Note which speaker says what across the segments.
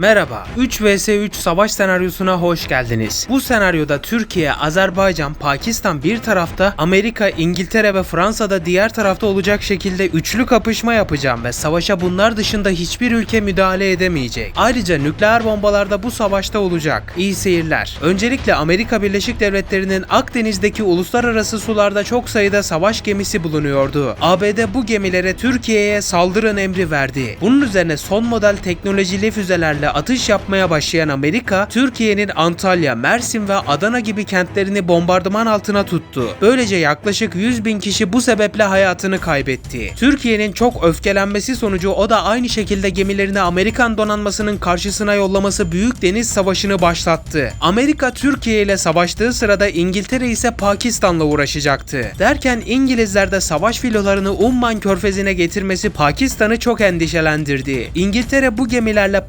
Speaker 1: Merhaba, 3 vs 3 savaş senaryosuna hoş geldiniz. Bu senaryoda Türkiye, Azerbaycan, Pakistan bir tarafta, Amerika, İngiltere ve Fransa da diğer tarafta olacak şekilde üçlü kapışma yapacağım ve savaşa bunlar dışında hiçbir ülke müdahale edemeyecek. Ayrıca nükleer bombalar da bu savaşta olacak. İyi seyirler. Öncelikle Amerika Birleşik Devletleri'nin Akdeniz'deki uluslararası sularda çok sayıda savaş gemisi bulunuyordu. ABD bu gemilere Türkiye'ye saldırın emri verdi. Bunun üzerine son model teknolojili füzelerle atış yapmaya başlayan Amerika, Türkiye'nin Antalya, Mersin ve Adana gibi kentlerini bombardıman altına tuttu. Böylece yaklaşık 100 bin kişi bu sebeple hayatını kaybetti. Türkiye'nin çok öfkelenmesi sonucu o da aynı şekilde gemilerini Amerikan donanmasının karşısına yollaması Büyük Deniz Savaşı'nı başlattı. Amerika Türkiye ile savaştığı sırada İngiltere ise Pakistan'la uğraşacaktı. Derken İngilizler de savaş filolarını Umman körfezine getirmesi Pakistan'ı çok endişelendirdi. İngiltere bu gemilerle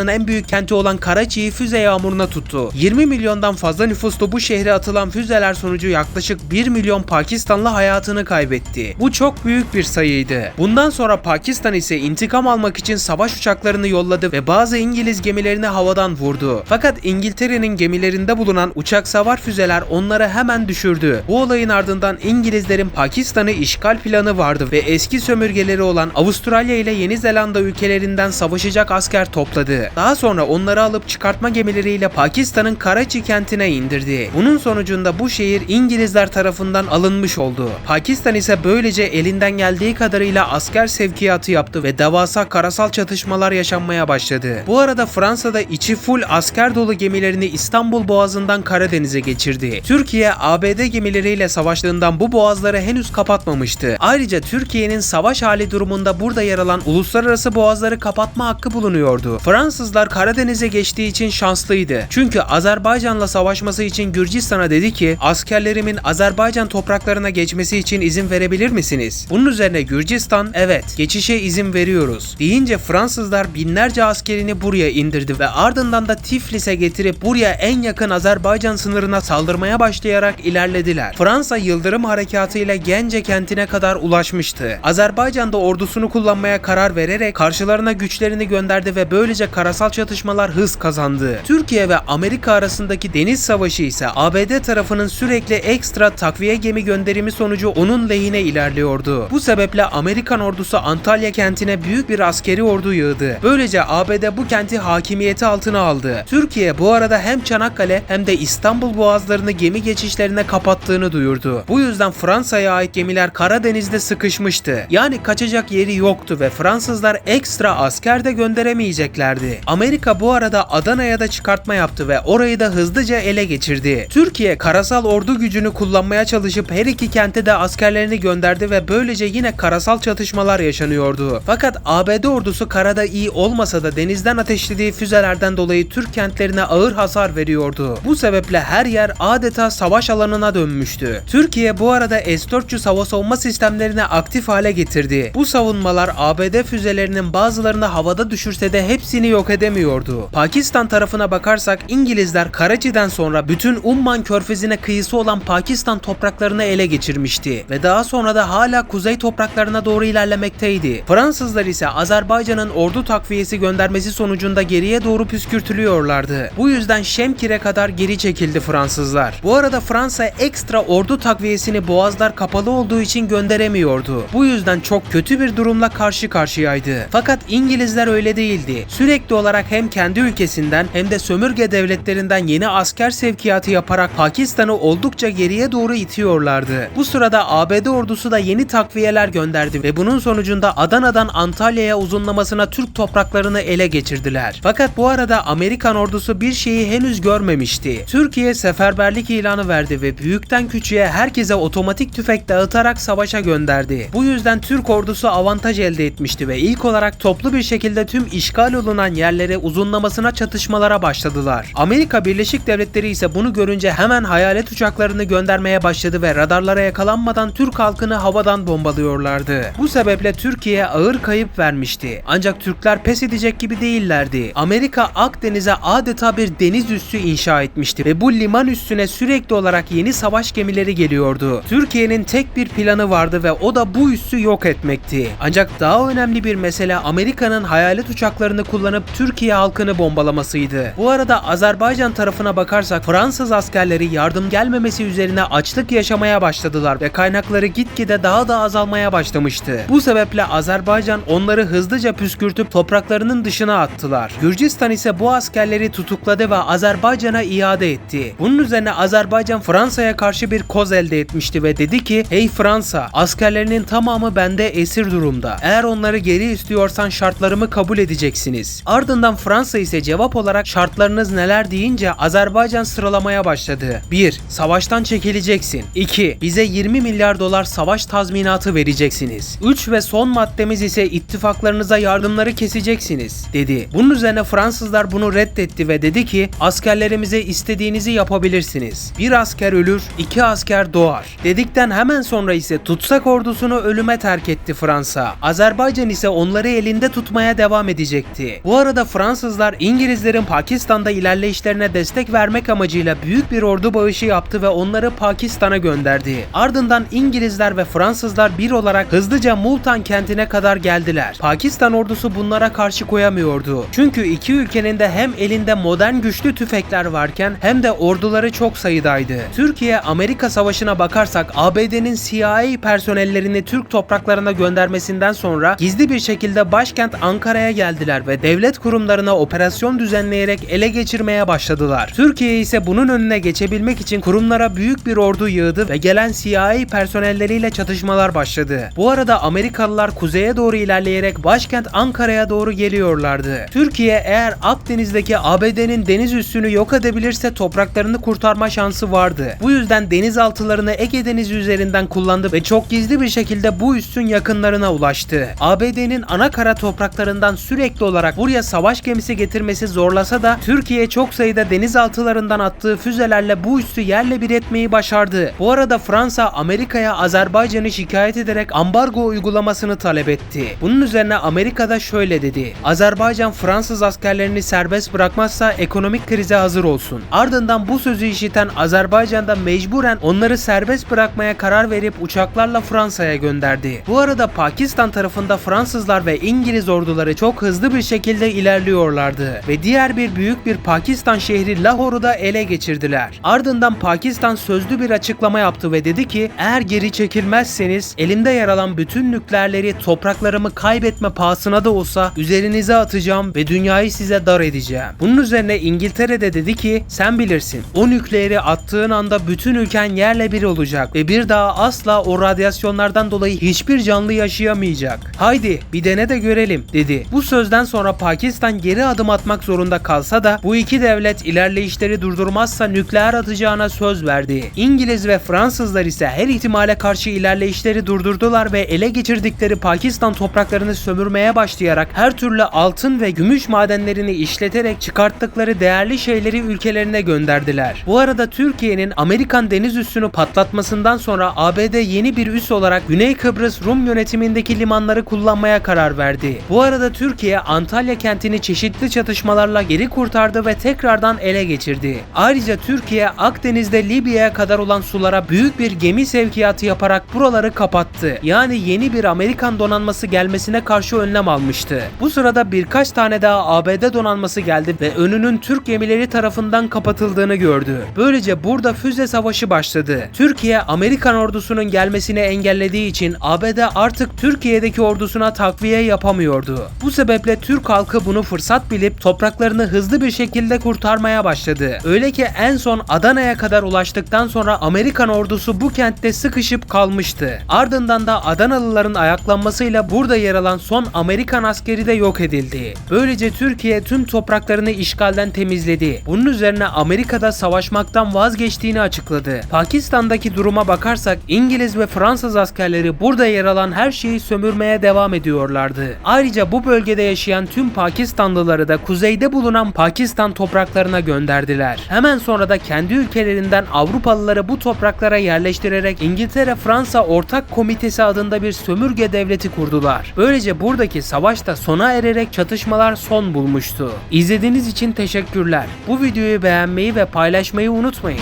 Speaker 1: Pakistan'ın en büyük kenti olan Karachi'yi füze yağmuruna tuttu. 20 milyondan fazla nüfuslu bu şehre atılan füzeler sonucu yaklaşık 1 milyon Pakistanlı hayatını kaybetti. Bu çok büyük bir sayıydı. Bundan sonra Pakistan ise intikam almak için savaş uçaklarını yolladı ve bazı İngiliz gemilerini havadan vurdu. Fakat İngiltere'nin gemilerinde bulunan uçak savar füzeler onları hemen düşürdü. Bu olayın ardından İngilizlerin Pakistan'ı işgal planı vardı ve eski sömürgeleri olan Avustralya ile Yeni Zelanda ülkelerinden savaşacak asker topladı. Daha sonra onları alıp çıkartma gemileriyle Pakistan'ın Karachi kentine indirdi. Bunun sonucunda bu şehir İngilizler tarafından alınmış oldu. Pakistan ise böylece elinden geldiği kadarıyla asker sevkiyatı yaptı ve devasa karasal çatışmalar yaşanmaya başladı. Bu arada Fransa'da içi full asker dolu gemilerini İstanbul Boğazı'ndan Karadeniz'e geçirdi. Türkiye ABD gemileriyle savaştığından bu boğazları henüz kapatmamıştı. Ayrıca Türkiye'nin savaş hali durumunda burada yer alan uluslararası boğazları kapatma hakkı bulunuyordu. Fransızlar Karadeniz'e geçtiği için şanslıydı. Çünkü Azerbaycan'la savaşması için Gürcistan'a dedi ki askerlerimin Azerbaycan topraklarına geçmesi için izin verebilir misiniz? Bunun üzerine Gürcistan evet geçişe izin veriyoruz deyince Fransızlar binlerce askerini buraya indirdi ve ardından da Tiflis'e getirip buraya en yakın Azerbaycan sınırına saldırmaya başlayarak ilerlediler. Fransa Yıldırım Harekatı ile Gence kentine kadar ulaşmıştı. Azerbaycan da ordusunu kullanmaya karar vererek karşılarına güçlerini gönderdi ve böylece karasal çatışmalar hız kazandı. Türkiye ve Amerika arasındaki deniz savaşı ise ABD tarafının sürekli ekstra takviye gemi gönderimi sonucu onun lehine ilerliyordu. Bu sebeple Amerikan ordusu Antalya kentine büyük bir askeri ordu yığdı. Böylece ABD bu kenti hakimiyeti altına aldı. Türkiye bu arada hem Çanakkale hem de İstanbul boğazlarını gemi geçişlerine kapattığını duyurdu. Bu yüzden Fransa'ya ait gemiler Karadeniz'de sıkışmıştı. Yani kaçacak yeri yoktu ve Fransızlar ekstra asker de gönderemeyeceklerdi. Amerika bu arada Adana'ya da çıkartma yaptı ve orayı da hızlıca ele geçirdi. Türkiye karasal ordu gücünü kullanmaya çalışıp her iki kente de askerlerini gönderdi ve böylece yine karasal çatışmalar yaşanıyordu. Fakat ABD ordusu karada iyi olmasa da denizden ateşlediği füzelerden dolayı Türk kentlerine ağır hasar veriyordu. Bu sebeple her yer adeta savaş alanına dönmüştü. Türkiye bu arada S-400 hava savunma sistemlerini aktif hale getirdi. Bu savunmalar ABD füzelerinin bazılarını havada düşürse de hepsini yok edemiyordu. Pakistan tarafına bakarsak İngilizler Karachi'den sonra bütün Umman körfezine kıyısı olan Pakistan topraklarını ele geçirmişti ve daha sonra da hala kuzey topraklarına doğru ilerlemekteydi. Fransızlar ise Azerbaycan'ın ordu takviyesi göndermesi sonucunda geriye doğru püskürtülüyorlardı. Bu yüzden Şemkir'e kadar geri çekildi Fransızlar. Bu arada Fransa ekstra ordu takviyesini boğazlar kapalı olduğu için gönderemiyordu. Bu yüzden çok kötü bir durumla karşı karşıyaydı. Fakat İngilizler öyle değildi. Sürekli olarak hem kendi ülkesinden hem de sömürge devletlerinden yeni asker sevkiyatı yaparak Pakistan'ı oldukça geriye doğru itiyorlardı. Bu sırada ABD ordusu da yeni takviyeler gönderdi ve bunun sonucunda Adana'dan Antalya'ya uzunlamasına Türk topraklarını ele geçirdiler. Fakat bu arada Amerikan ordusu bir şeyi henüz görmemişti. Türkiye seferberlik ilanı verdi ve büyükten küçüğe herkese otomatik tüfek dağıtarak savaşa gönderdi. Bu yüzden Türk ordusu avantaj elde etmişti ve ilk olarak toplu bir şekilde tüm işgal olunan yerlere uzunlamasına çatışmalara başladılar. Amerika Birleşik Devletleri ise bunu görünce hemen hayalet uçaklarını göndermeye başladı ve radarlara yakalanmadan Türk halkını havadan bombalıyorlardı. Bu sebeple Türkiye ağır kayıp vermişti. Ancak Türkler pes edecek gibi değillerdi. Amerika Akdeniz'e adeta bir deniz üssü inşa etmişti ve bu liman üssüne sürekli olarak yeni savaş gemileri geliyordu. Türkiye'nin tek bir planı vardı ve o da bu üssü yok etmekti. Ancak daha önemli bir mesele Amerika'nın hayalet uçaklarını kullanıp Türkiye halkını bombalamasıydı. Bu arada Azerbaycan tarafına bakarsak Fransız askerleri yardım gelmemesi üzerine açlık yaşamaya başladılar ve kaynakları gitgide daha da azalmaya başlamıştı. Bu sebeple Azerbaycan onları hızlıca püskürtüp topraklarının dışına attılar. Gürcistan ise bu askerleri tutukladı ve Azerbaycan'a iade etti. Bunun üzerine Azerbaycan Fransa'ya karşı bir koz elde etmişti ve dedi ki Hey Fransa askerlerinin tamamı bende esir durumda. Eğer onları geri istiyorsan şartlarımı kabul edeceksiniz. Ardından Fransa ise cevap olarak şartlarınız neler deyince Azerbaycan sıralamaya başladı. 1. Savaştan çekileceksin. 2. Bize 20 milyar dolar savaş tazminatı vereceksiniz. 3 ve son maddemiz ise ittifaklarınıza yardımları keseceksiniz dedi. Bunun üzerine Fransızlar bunu reddetti ve dedi ki askerlerimize istediğinizi yapabilirsiniz. Bir asker ölür, iki asker doğar. Dedikten hemen sonra ise tutsak ordusunu ölüme terk etti Fransa. Azerbaycan ise onları elinde tutmaya devam edecekti. Bu arada Fransızlar İngilizlerin Pakistan'da ilerleyişlerine destek vermek amacıyla büyük bir ordu bağışı yaptı ve onları Pakistan'a gönderdi. Ardından İngilizler ve Fransızlar bir olarak hızlıca Multan kentine kadar geldiler. Pakistan ordusu bunlara karşı koyamıyordu. Çünkü iki ülkenin de hem elinde modern güçlü tüfekler varken hem de orduları çok sayıdaydı. Türkiye-Amerika savaşına bakarsak ABD'nin CIA personellerini Türk topraklarına göndermesinden sonra gizli bir şekilde başkent Ankara'ya geldiler ve devlet kurumlarına operasyon düzenleyerek ele geçirmeye başladılar. Türkiye ise bunun önüne geçebilmek için kurumlara büyük bir ordu yığdı ve gelen CIA personelleriyle çatışmalar başladı. Bu arada Amerikalılar kuzeye doğru ilerleyerek başkent Ankara'ya doğru geliyorlardı. Türkiye eğer Akdeniz'deki ABD'nin deniz üssünü yok edebilirse topraklarını kurtarma şansı vardı. Bu yüzden denizaltılarını Ege Denizi üzerinden kullandı ve çok gizli bir şekilde bu üssün yakınlarına ulaştı. ABD'nin ana kara topraklarından sürekli olarak buraya savaş gemisi getirmesi zorlasa da Türkiye çok sayıda denizaltılarından attığı füzelerle bu üssü yerle bir etmeyi başardı. Bu arada Fransa Amerika'ya Azerbaycan'ı şikayet ederek ambargo uygulamasını talep etti. Bunun üzerine Amerika'da şöyle dedi. Azerbaycan Fransız askerlerini serbest bırakmazsa ekonomik krize hazır olsun. Ardından bu sözü işiten Azerbaycan'da mecburen onları serbest bırakmaya karar verip uçaklarla Fransa'ya gönderdi. Bu arada Pakistan tarafında Fransızlar ve İngiliz orduları çok hızlı bir şekilde ilerliyorlardı ve diğer bir büyük bir Pakistan şehri Lahore'u da ele geçirdiler. Ardından Pakistan sözlü bir açıklama yaptı ve dedi ki eğer geri çekilmezseniz elimde yer alan bütün nükleerleri topraklarımı kaybetme pahasına da olsa üzerinize atacağım ve dünyayı size dar edeceğim. Bunun üzerine İngiltere de dedi ki sen bilirsin o nükleeri attığın anda bütün ülken yerle bir olacak ve bir daha asla o radyasyonlardan dolayı hiçbir canlı yaşayamayacak. Haydi bir dene de görelim dedi. Bu sözden sonra Pakistan geri adım atmak zorunda kalsa da bu iki devlet ilerleyişleri durdurmazsa nükleer atacağına söz verdi. İngiliz ve Fransızlar ise her ihtimale karşı ilerleyişleri durdurdular ve ele geçirdikleri Pakistan topraklarını sömürmeye başlayarak her türlü altın ve gümüş madenlerini işleterek çıkarttıkları değerli şeyleri ülkelerine gönderdiler. Bu arada Türkiye'nin Amerikan deniz üssünü patlatmasından sonra ABD yeni bir üs olarak Güney Kıbrıs Rum yönetimindeki limanları kullanmaya karar verdi. Bu arada Türkiye Antalya kentini çeşitli çatışmalarla geri kurtardı ve tekrardan ele geçirdi. Ayrıca Türkiye Akdeniz'de Libya'ya kadar olan sulara büyük bir gemi sevkiyatı yaparak buraları kapattı. Yani yeni bir Amerikan donanması gelmesine karşı önlem almıştı. Bu sırada birkaç tane daha ABD donanması geldi ve önünün Türk gemileri tarafından kapatıldığını gördü. Böylece burada füze savaşı başladı. Türkiye Amerikan ordusunun gelmesini engellediği için ABD artık Türkiye'deki ordusuna takviye yapamıyordu. Bu sebeple Türk halkı bunu fırsat bilip topraklarını hızlı bir şekilde kurtarmaya başladı. Öyle ki en son Adana'ya kadar ulaştıktan sonra Amerikan ordusu bu kentte sıkışıp kalmıştı. Ardından da Adanalıların ayaklanmasıyla burada yer alan son Amerikan askeri de yok edildi. Böylece Türkiye tüm topraklarını işgalden temizledi. Bunun üzerine Amerika'da savaşmaktan vazgeçtiğini açıkladı. Pakistan'daki duruma bakarsak İngiliz ve Fransız askerleri burada yer alan her şeyi sömürmeye devam ediyorlardı. Ayrıca bu bölgede yaşayan tüm Pakistanlıları da kuzeyde bulunan Pakistan topraklarına gönderdiler. Hemen sonra da kendi ülkelerinden Avrupalıları bu topraklara yerleştirerek İngiltere-Fransa Ortak Komitesi adında bir sömürge devleti kurdular. Böylece buradaki savaş da sona ererek çatışmalar son bulmuştu. İzlediğiniz için teşekkürler. Bu videoyu beğenmeyi ve paylaşmayı unutmayın.